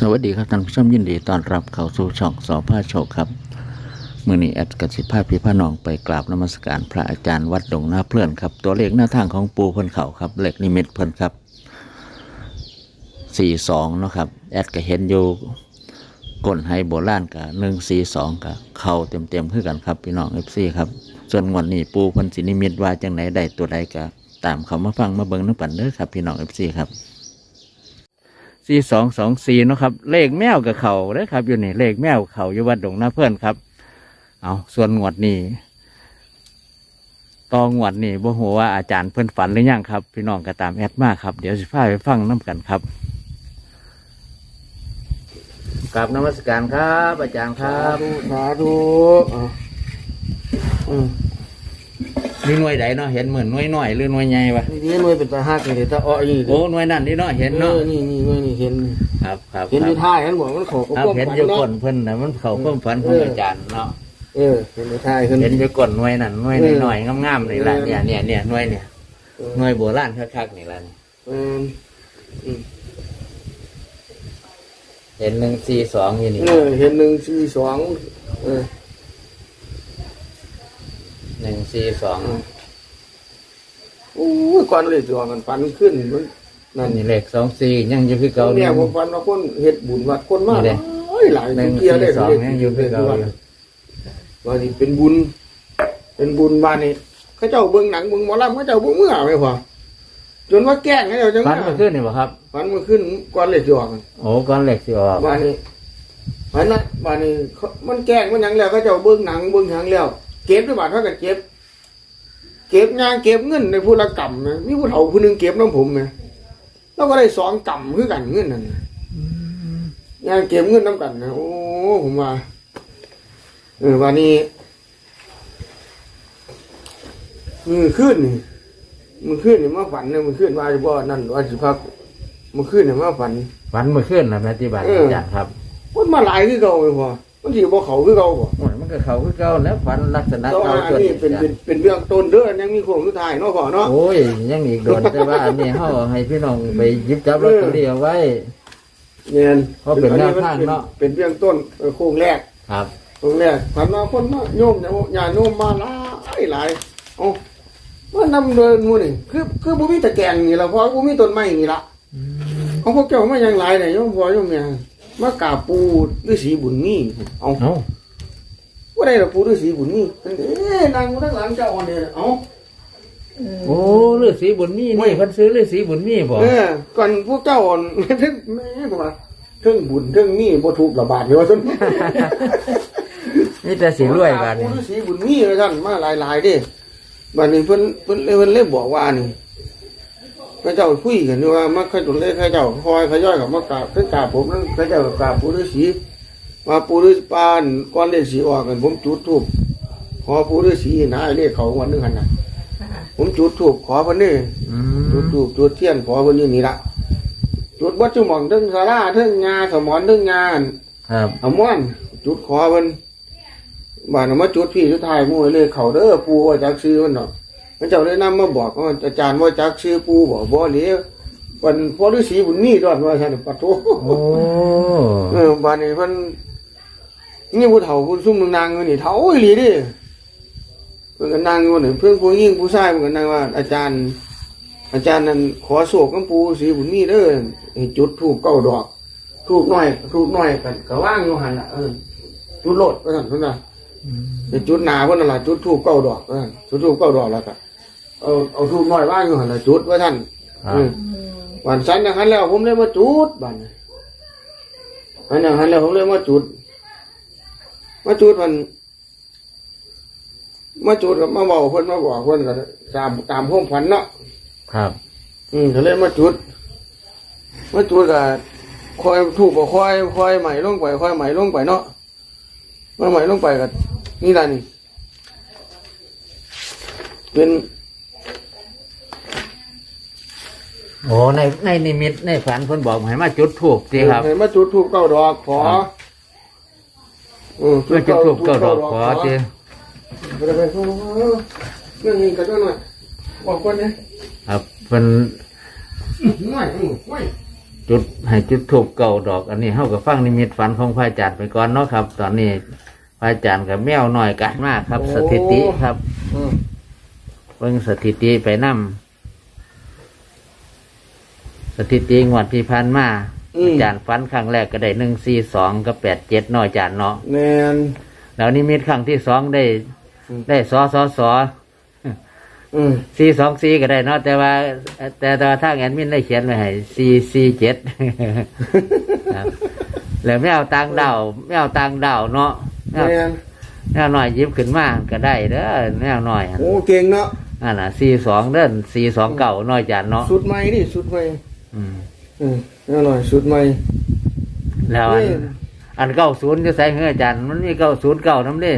สวัสดีครับท่านผู้ชมยินดีต้อนรับเข้าสู่ช่องสอพาโชคครับมือนี้แอดกสิภาพี่พระนองไปกราบนมัสการพระอาจารย์วัดดงหน้าเพื่อนครับ ตัวเลขหน้าทางของปูเพิ่นเขาครับเลขนิมิตเพิ่นครับสี่สองเนาะครับแอดก็เห็นอยู่ก้นไฮโบราณกับหนึ่งสี่สองกับเข่าเต็มเต็มๆคือกันครับพี่น้องเอฟซีครับส่วนงวันนี้ปูเพิ่นสินิมิตว่าจังไหนได้ตัวใดก็ตามเขามาฟังมาเบิ่งน้ำปั่นเด้อครับพี่น้องเอฟซีครับ สี่สองสองสี่นาะครับ เลขแมวกับเขาเด้อครับ อยู่นี่เลขแมวเขาอยู่วัดดงนาเพื่อนครับ เอาส่วนงวดนี้ตองวดนี้บ่หัวว่าอาจารย์เพื่อนฝันหรือยังครับ พี่น้องก็ตามแอดมาครับ เดี๋ยวสิพาไปฟังน้กันครับกราบนมัสการครับ อาจารย์ครับสาธุอะอื มนี่หน่วยใดเนาะเห็นเหมือนหน่วยหน่อยหรือหน่วยใหญ่ปะนี่นี่หน่วยเป็นตาหักเลยตาอ้อนี่โอ้หน่วยนั่นนี่เนาะเห็นเนาะเนาะนี่นี่หน่วยนี่เห็นครับครับเห็นคอรับยู่ท้ายเห็นบอกมันขอครับเห็นอยู่ก้นเพิ่นนะมันเขาเพิ่มฝันของอาจารย์เนาะเออเห็นอยู่ท้ายขึ้นเห็นอยู่ก้นหน่วยนั่นหน่วยเออหน่อยๆงามๆนี่แหละเออเนี่ยเนี่ยเนี่ยหน่วยเนี่ยเออหน่วยโบราณคักๆนี่แหละนี่เอออืมเห็นหนึ่งสี่สองอยู่นี่เออเห็นหนึ่งสี่สองเออ หนึ่งสี่สองโอ้ยก่อนเลยตัวกันปันขึ้นมันนั่นนี่เลขสองสี่ยังอยู่คือเก่าเนี่ยผมฟันว่าคนเฮ็ดบุญวัดคนมากนี่เด้โอ้ยหลายหนึ่งเกียร์ได้สี่สองยังอยู่คือเก่าอยู่ว่านี่เป็นบุญ เป็นบุญบ้านนี่เขาเจ้าเบิ่งหนังเบิ่งหมอลำเขาเจ้าเบิ่งเมื่อไม่พอจนว่าแกล้งเขาเจ้าจังฝันเมาขึ้นนี่บ่ครับฟันมันขึ้นก่อนเลยจอกันโอ้ก้อนเหล็กสิออกบ้านนี้บ้านนั้นบ้านนี้เขามันแกล้งมันหยังแล้วเขาเจ้าเบิ่งหนังเบิ่งหยังแล้ว เก็บด้วยบาทเท่ากับเก็บ เก็บงานเก็บเงินในผู้ละกำนะมีผู้เฒ่าผู้หนึงเก็บน้ำผมไงแล้วก็ได้สองกำคือกันเงินนั่นน่ะงานเก็บเงินน้ำกันนะโอ้ผมว่าเออวันนี้มือขึ้นนี่มือขึ้นนี่มาฝันเนี่ยมือขึ้นว่าจะบ่นั่นว่าสิพักมือขึ้นนี่มาฝันฝันเมื่อคืนนะแม่ที่บ้านเอออาจารย์ครับมันมาหลายคือเก่าเลยพอ มันสิบ่เขาคือเก่าบ่โอ้ยมันก็เขาคือเก่าแล้วฝันลักษณะแต่ว่าเก่าอันตัวนี้นี้เป็นอาจารเป็นย์เป็นเรื่องต้นเด้อยังมีโครงสุดท้ายเนาะพ่อเนาะ โอ้ยยังอีกโดนแต่ว่าอันนี้เฮาให้พี่น้องไปหยิบจับลอตเตอรี่เอาไว้เนี่ยเพราะเป็นแนวทางเนาะ เป็นเรื่องต้นเออโครงแรกครับ โครงแรกผ่านมาคนมาโยมเนี่ยญาติโยมมาหลายหลายเอ้าว่านำเดินหมู่นี่คือคือบ่มีตะแกรงนี่ล่ะเพราะบ่มีต้นไม้นี่ล่ะของพวกเจ้ามายังหลายเนี่ยโยมพ่อโยมแม่ มากราบปู่ฤาษีบุญมีเอาเอ้าว่าได้ล่ะปู่ฤาษีบุญมีเพิ่นเอ๊ะนางอยู่ข้างหลังเจ้าอันนี้เอ้าโอ้ฤาษีบุญมีนี่เพิ่นซื้อฤาษีบุญมีบ่เออก่อนพวกเจ้าอ่อนแม่บอกว่าเรื่องบุญเรื่องนี่บ่ถูกระบาดเลยว่าซั่นมีแต่สิรวยบาดนี้นี้สีบุญมีเลยท่านมาหลายๆเด้บัดนี้เพิ่นเพิ่นเลยเพิ่นเลยบอกว่านี่ พระเจ้าคุยกันนี่ว่ามาขจุนเลยพระเจ้าคอยขย่อยกับมากราบเพิ่นกราบผมนั่นพระเจ้าก็กราบปู่ฤาษีมาปู่ฤาษีปานก่อนเลขสีออกกัน ผมจุดธูปขอปู่ฤาษีนะไอ้เลขเขาวันหนึงหั่นน่ะผมจุดธูปขอเพิ่นนี่อืจุดมธูปจุดเทียนขอเพิ่นนี่นี่ละจุดวัดจุหม่องเทิงศาลาเทิงงาสมอนเทิงงานครับเอาม่วนจุดขอเพิ่นบ้านเอามาจุดพี่จุดท้ายหมู่ให้เลยเขาเด้อปู่ว่าจักซื้อมันดอกพ ระเจ้าได้นำมาบอกว่าอาจารย์ว่าจักซื้อปู่บอกบ่เหลียววันพอฤาษีบุญมีดอดว่าซั่นปะโถโอ้เออบ้านนี้เพิ่นนี่ผู้เฒ่าผู้ซุ่มนางอยู่นี่เฒ่าอีหลีเดิเพิ่นก็นั่งอยู่นี่เพิ่นผู้หญิงผู้ชายเพิ่นก็นั่งว่า อาจารย์ อาจารย์นั่นขอโศกกับปู่ฤาษีบุญมีเด้อให้จุดธูปเก้าดอกธูปน้อยธูปน้อยกันก็ว่างอยู่หั่นน่ะเออจุดโลดว่าซั่นเพิ่นน่ะเป็นจุดหนาเพิ่นนั่นล่ะจุดทูบเก้าดอกว่าซั่นจุดทูบเก้าดอกแล้วก็ เอาเอาทูบน้อยว่างอยู่หั่นล่ะจุดไว้ท่านครับ อืมวันสันอย่างนั้นแล้วผมเลยมาจุดบัดนี้อันอย่างนั้นแล้วผมเลยมาจุด มาจุดมัน มาจุดกับมาบอกเพิ่นมาบอกเพิ่นก็ตามตามห้องฝันเนาะ ครับ อืมก็เลยมาจุด มาจุดก็คอยถูกก็คอยคอยใหม่ลงไปคอยใหม่ลงไปเนาะมาใหม่ลงไปก็นี่ล่ะนี่เป็น โอ้ในในนิมิตในฝันเพิ่นบอกให้มาจุดธูปสิครับ เห็นมาจุดถูกเก้าดอกขอครับอืมเพื่อจุดธูปเก้าดอกขอสิไปไปเข้ามาเรื่องนี้กันหน่อยบอกคนนี้ครับเพิ่นไม่ไม่ไม่จุดให้จุดถูกเก่าดอก อันนี้เฮากับฟังนิมิตฝันของพระอาจารย์ไปก่อนเนาะครับ ตอนนี้พระอาจารย์กับแมวหน่อยกันมากครับ สถิติครับอืมเบิ่งสถิติไปนํ สถิติงวดที่ผ่านมาอาจารย์ฝันครั้งแรกก็ได้หนึ่งสี่สองกับแปดเจ็ดน้อยอาจารย์เนาะแมน แล้วนิมิตครั้งที่สองได้ อืม ได้สอสอสออืมสี่สองสี่ก็ได้เนาะแต่ว่า แต่แต่ว่าทางแอดมินได้เขียนไว้ให้สี่สี่เจ็ดครับแล้วไม่เอาตังดาวไม่เอาตังดาวเนาะแมแมวนแมวหน่อยหยิบขึ้นมาก็ได้เด้อแมวหน่อยอะโอ้เก่งเนาะอันน่ะสี่สองเด้อสี่สองเก่าน้อยจานเนาะ สุดใหม่ดิสุดใหม่ อืมอืมแน่หน่อยสุดใหม่แล้วอันนี่อันเก้าศูนย์จะใส่เงืออาจารย์มันมีเก้าศูนย์เก้าน้ำเด้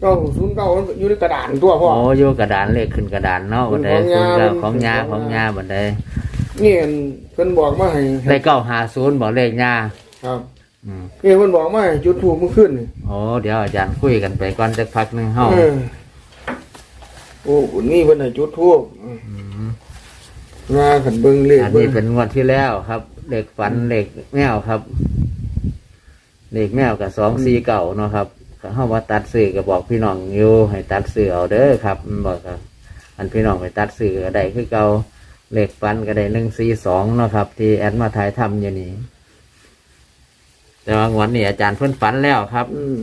เก้าศูนย์เก้ามันอยู่ในกระดานตัวพ่อ โอ้โยกระดานเลขขึ้นกระดานเนาะบันไดของศูนยาย์เก้าของยาของของยาบันไดนี่อันเพิ่นบอกมาให้ได้เก้าหาศูนย์บอกเลขยาครับอืมนี่เพิ่นบอกมาให้จุดถูกเมื่อคืนนี่โอ้เดี๋ยวอาจารย์คุยกันไปก่อนจะพักหนึ่งเฮาเออโอ้นี่เพิ่นให้จุดทูบม มาขันเบิ่งเลขอันเบิ่นี้งเป็นงวดที่แล้วครับเลขฝันเลขแมวครับเลขแมวกับสองสี่เก่าเนาะครับเฮาว่าตัดสื่อก็บอกพี่น้องอยู่ให้ตัดสื่อเอาเด้อครับมันบอกครับ อันพี่น้องไปตัดสื่อก็ได้คือเก่าเลขฟันก็ได้หนึ่งสี่สองเนาะครับ ที่แอดมาถ่ายทำอยู่นี่แต่ว่างวันนี้อาจารย์เพิ่นฝันแล้วครับ อืม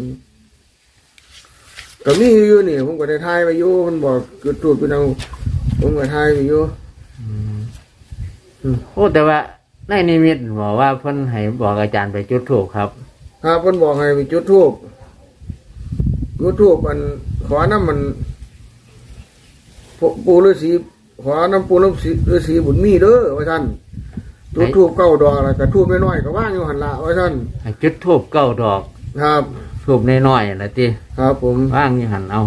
ก็มีอยู่นี่ผมก็ได้ทายไปอยู่มันบอกจุดทูบพี่น้องผมก็ทายไปอยู่ โอ้แต่ว่าในนิมิตบอกว่าเพิ่นให้บอกอาจารย์ไปจุดถูกครับ ครับเพิ่นบอกให้ไปจุดทูบจุดทูบมันขอน้ำมันพปูฤาษีขอน้ำปูฤาษีฤาษีบุญมีเด้อว่าท่านจุดทูบเก้าดอกแล้วก็ทูบน้อยๆก็ว่างอยู่หันละว่าท่านให้จุดทูบเก้าดอกครับ ทูบน้อยๆนะติครับผม ว่างอยู่หันเอา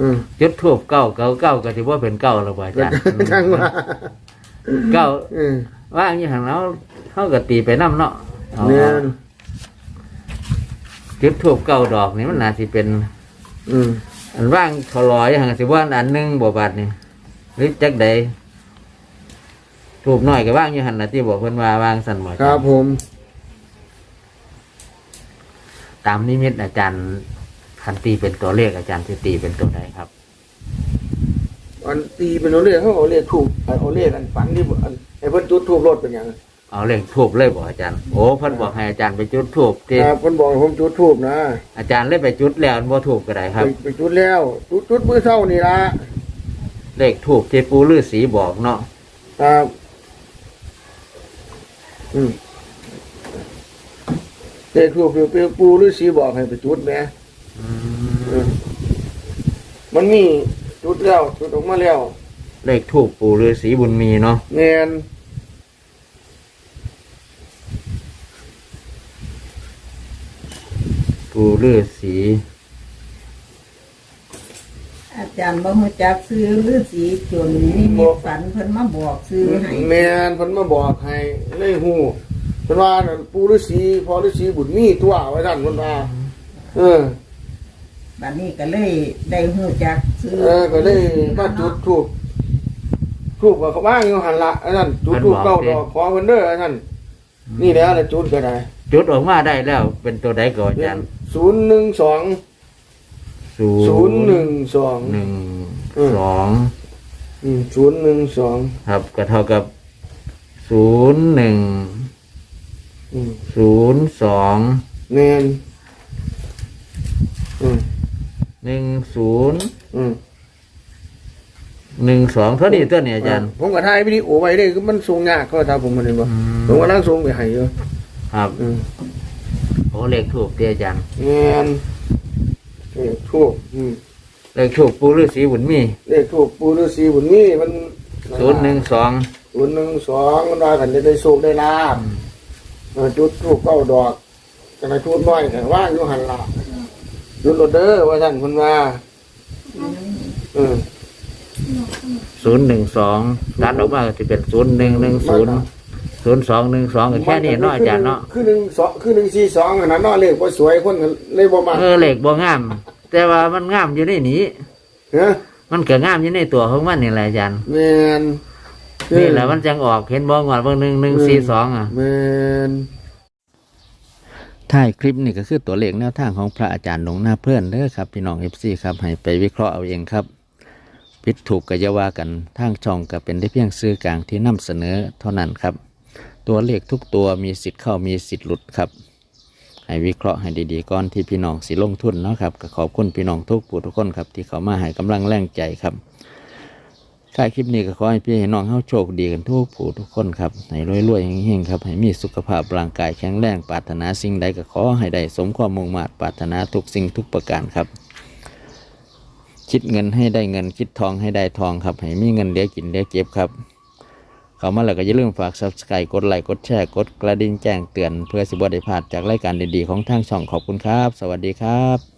อืม จุดทูบเก้าเก้าเก้าก็ถือว่าเป็นเก้าแล้วบ่อาจารย์ จังว่า เก้าอืมว่างอยู่หันเอาเขาก็ตีไปน้ำเนาะเอาเนี่ยจุดทูบเก้าดอกนี่มันน่าสิเป็น อืมอันว่างเขาลอยหังสิว่าอันหนึงบ่บาดนี่หรือจักใดถูกหน่อยก็ว่างอยู่หันนะที่บอกเพิ่นว่าว่างสั่นบ่ครับผม ตามนิมิตอาจารย์คันตีเป็นตัวเลขอาจารย์ที่ตีเป็นตัวใดครับ อันตีเป็นเอาเลขเขาเอาเลขถูกเอาเลขอันฝันที่อันไอ้เพิ่นจุดทูบรถเป็นหยังเอาเลขทูบเลยบอกอาจารย์ โอ้เพิ่นบอกให้อาจารย์ไปจุดทูบที่ครับเพิ่นบอกให้ผมจุดทูบนะอาจารย์เลยไปจุดแล้วบ่ถูกก็ได้ครับ ไปไปจุดแล้ว จุดจุดมื้อเช้านี่ละเลขทูบที่ปูฤาษีบอกเนาะครับอืมเลขทูบคือปูฤาษีบอกให้ไปจุดแหมอืมมันมี จุดแล้วจุดออกมาแล้วเลขทูบปูฤาษีบุญมีเนาะแม่นปูฤาษีอาจารย์บ่ฮู้จักซื้อฤาษีจนนิมิตฝันเพิ่นมาบอกซื้อให้แม่นเพิ่นมาบอกให้เลยฮู้เพิ่นว่านั่นปูฤาษีพอฤาษีบุญมีตัวไว้ท่านเพิ่นว่าเออ บัดนี้ก็เลยได้ฮู้จักซื้อเออก็เลยมาจุดทูบทูบก็เขาบ้างอยู่หันละอันนั้นจุดทูบเก้าดอกขอเพิ่นเด้ออันนั้นนี่แหล้วละจุดก็ได้จุดออกมาได้แล้ว เป็นตัวใดก่อนอาจารย์ศูนย์หนึ่งสองศูศูนย์หนึ่งสองหนึ่งอืมสองอืมศูนย์หนึ่งสองครับก็เท่ากับศูนย์หนึ่งอืมศูนย์สองแม่นอืม หนึ่งศูนย์อืมหนึ่งสองเท่านี้ตัวนี้อาจารย์ ผมก็ถ่ายวิดีโอไว้เด้คือมันส่งยากก็ถ้าผมมันเห็นบ่อืมผมกำลังส่งไปให้อยู่ครับอืมโอ้เลขถูกที่อาจารย์แม่นเลขทูบอืมเลขถูกปูฤาษีบุญมีเลขทูบปูฤาษีบุญมีมันศูนย์หนึ่งสองศูนย์หนึ่งสองมันว่ากันจะได้โชคได้ลาบเออจุดทูบเก้าดอกจังไดทูบน้อยแต่ว่างอยู่หันละ จุดโรเดอร์ว่าท่านเพิ่นว่าเออศูนย์หนึ่งสองตัดออกมาก็จะเป็นศูนย์หนึ่งหนึ่งศูนย์ศูนย์สองหนึ่งสองก็แค่นี้เนาะอาจารย์เนาะคือหนึ่งสองคือหนึ่งสี่สองอันนั้นเนาะเลขบ่สวยคนก็เลยบ่มาเออเลขบ่งาม แต่ว่ามันงามอยู่ในนี้เฮ้ยมันก็งามอยู่ในตัวของมันนี่แหละอาจารย์แม่นนี่แหละมันจังออกเห็นบ่งวดเบิ่งหนึ่งหนึ่งสี่สองอะแม่น ท้ายคลิปนี่ก็คือตัวเลขแนวทางของพระอาจารย์หลวงหน้าเพื่อนเด้อครับ พี่น้องเอฟซีครับให้ไปวิเคราะห์เอาเองครับผิดถูกก็อย่าว่ากันทางช่องก็เป็นได้เพียงซื้อกลางที่นำเสนอเท่านั้นครับ ตัวเลขทุกตัวมีสิทธิ์เข้ามีสิทธิ์หลุดครับ ให้วิเคราะห์ให้ดีๆก่อนที่พี่น้องสิลงทุนเนาะครับก็ขอบคุณพี่น้องทุกผู้ทุกคนครับที่เขามาให้กำลังแรงใจครับ ท้าคลิปนี้ก็ขอให้พี่ให้น้องเฮาโชคดีกันทุกผู้ทุกคนครับให้รวยๆเฮงๆครับให้มีสุขภาพร่างกายแข็งแรงปรารถนาสิ่งใดก็ขอให้ได้สมความมุ่งมา่ปรารถนาทุกสิ่งทุกประการครับ คิดเงินให้ได้เงินคิดทองให้ได้ทองครับ ให้มีเงินเหลือกินเหลือเก็บครับเข้ามาแล้วก็อย่าลืมฝาก subscribe กดไลค์กดแชร์กดกระดิ่งแจ้งเตือนเพื่อสิบวได้พลาดจากรายการดีๆของทางช่องขอบคุณครับ สวัสดีครับ